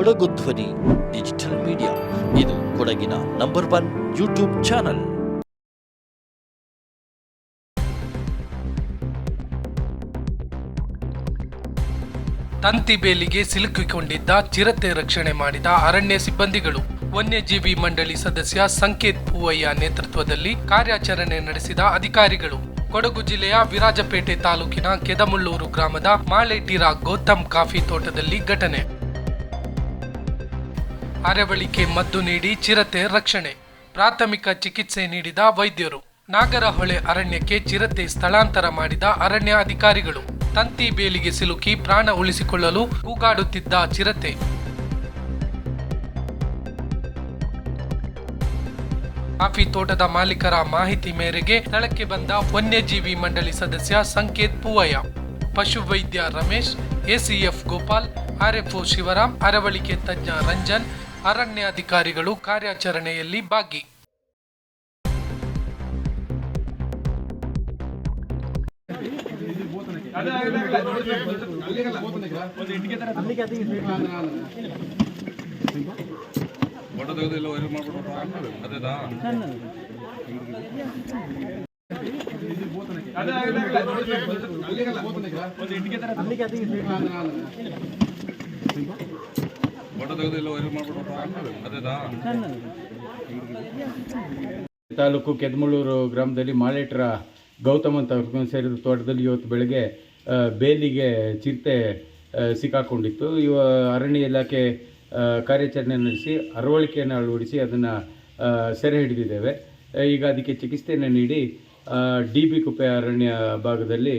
ಕೊಡಗು ಧ್ವನಿ, digital media. ಇದು ಕೊಡಗಿನ ನಂಬರ್ ಒನ್ ಯೂಟ್ಯೂಬ್ ಚಾನಲ್. ತಂತಿ ಬೇಲಿಗೆ ಸಿಲುಕಿಕೊಂಡಿದ್ದ ಚಿರತೆ ರಕ್ಷಣೆ ಮಾಡಿದ ಅರಣ್ಯ ಸಿಬ್ಬಂದಿಗಳು, ವನ್ಯಜೀವಿ ಮಂಡಳಿ ಸದಸ್ಯ ಸಂಕೇತ್ ಪೂವಯ್ಯ ನೇತೃತ್ವದಲ್ಲಿ ಕಾರ್ಯಾಚರಣೆ ನಡೆಸಿದ ಅಧಿಕಾರಿಗಳು. ಕೊಡಗು ಜಿಲ್ಲೆಯ ವಿರಾಜಪೇಟೆ ತಾಲೂಕಿನ ಕೆದಮುಳ್ಳೂರು ಗ್ರಾಮದ ಮಾಳೆಟಿರಾ ಗೌತಮ್ ಕಾಫಿ ತೋಟದಲ್ಲಿ ಘಟನೆ. ಅರವಳಿಕೆ ಮದ್ದು ನೀಡಿ ಚಿರತೆ ರಕ್ಷಣೆ. ಪ್ರಾಥಮಿಕ ಚಿಕಿತ್ಸೆ ನೀಡಿದ ವೈದ್ಯರು. ನಾಗರಹೊಳೆ ಅರಣ್ಯಕ್ಕೆ ಚಿರತೆ ಸ್ಥಳಾಂತರ ಮಾಡಿದ ಅರಣ್ಯ ಅಧಿಕಾರಿಗಳು. ತಂತಿ ಬೇಲಿಗೆ ಸಿಲುಕಿ ಪ್ರಾಣ ಉಳಿಸಿಕೊಳ್ಳಲು ಕೂಗಾಡುತ್ತಿದ್ದ ಚಿರತೆ. ಕಾಫಿ ತೋಟದ ಮಾಲೀಕರ ಮಾಹಿತಿ ಮೇರೆಗೆ ಸ್ಥಳಕ್ಕೆ ಬಂದ ವನ್ಯಜೀವಿ ಮಂಡಳಿ ಸದಸ್ಯ ಸಂಕೇತ್ ಪೂವಯ್ಯ. ಪಶುವೈದ್ಯ ರಮೇಶ್, ಎಸಿಎಫ್ ಗೋಪಾಲ್, ಆರ್ಎಫ್ಒ ಶಿವರಾಮ್, ಅರವಳಿಕೆ ತಜ್ಞ ರಂಜನ್ ಅರಣ್ಯಾಧಿಕಾರಿಗಳು ಕಾರ್ಯಾಚರಣೆಯಲ್ಲಿ ಭಾಗಿ. ಫೋಟೋ ತಾಲೂಕು ಕೆದ್ಮಳೂರು ಗ್ರಾಮದಲ್ಲಿ ಮಾಲೇಟ್ರ ಗೌತಮ್ ಅಂತ ಸೇರಿದ ತೋಟದಲ್ಲಿ ಇವತ್ತು ಬೆಳಗ್ಗೆ ಬೇಲಿಗೆ ಚಿರತೆ ಸಿಕ್ಕಾಕೊಂಡಿತ್ತು. ಇವ ಅರಣ್ಯ ಇಲಾಖೆ ಕಾರ್ಯಾಚರಣೆ ನಡೆಸಿ ಅರವಳಿಕೆಯನ್ನು ಅಳವಡಿಸಿ ಅದನ್ನು ಸೆರೆ ಹಿಡಿದಿದ್ದೇವೆ. ಈಗ ಅದಕ್ಕೆ ಚಿಕಿತ್ಸೆಯನ್ನು ನೀಡಿ ಡಿ ಬಿ ಕುಪ್ಪೆ ಅರಣ್ಯ ಭಾಗದಲ್ಲಿ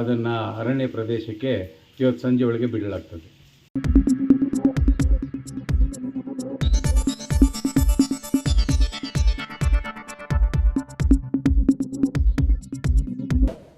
ಅದನ್ನು ಅರಣ್ಯ ಪ್ರದೇಶಕ್ಕೆ ಇವತ್ತು ಸಂಜೆ ಒಳಗೆ ಬಿಡಲಾಗ್ತದೆ.